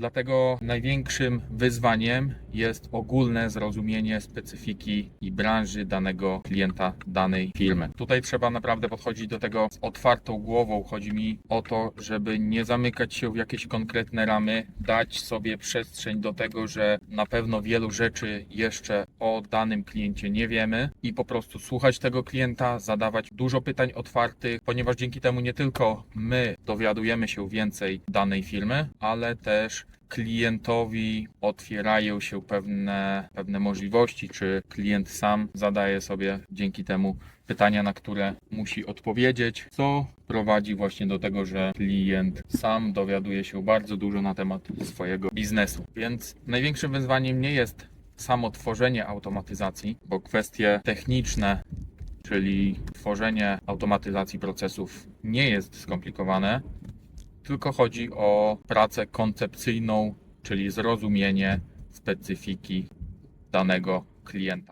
Dlatego największym wyzwaniem jest ogólne zrozumienie specyfiki i branży danego klienta, danej firmy. Tutaj trzeba naprawdę podchodzić do tego z otwartą głową. Chodzi mi o to, żeby nie zamykać się w jakieś konkretne ramy, dać sobie przestrzeń do tego, że na pewno wielu rzeczy jeszcze o danym kliencie nie wiemy i po prostu słuchać tego klienta, zadawać dużo pytań otwartych, ponieważ dzięki temu nie tylko my dowiadujemy się więcej danej firmy, ale też klientowi otwierają się pewne, pewne możliwości, czy klient sam zadaje sobie dzięki temu pytania, na które musi odpowiedzieć, co prowadzi właśnie do tego, że klient sam dowiaduje się bardzo dużo na temat swojego biznesu. Więc największym wyzwaniem nie jest samo tworzenie automatyzacji, bo kwestie techniczne, czyli tworzenie automatyzacji procesów nie jest skomplikowane, tylko chodzi o pracę koncepcyjną, czyli zrozumienie specyfiki danego klienta.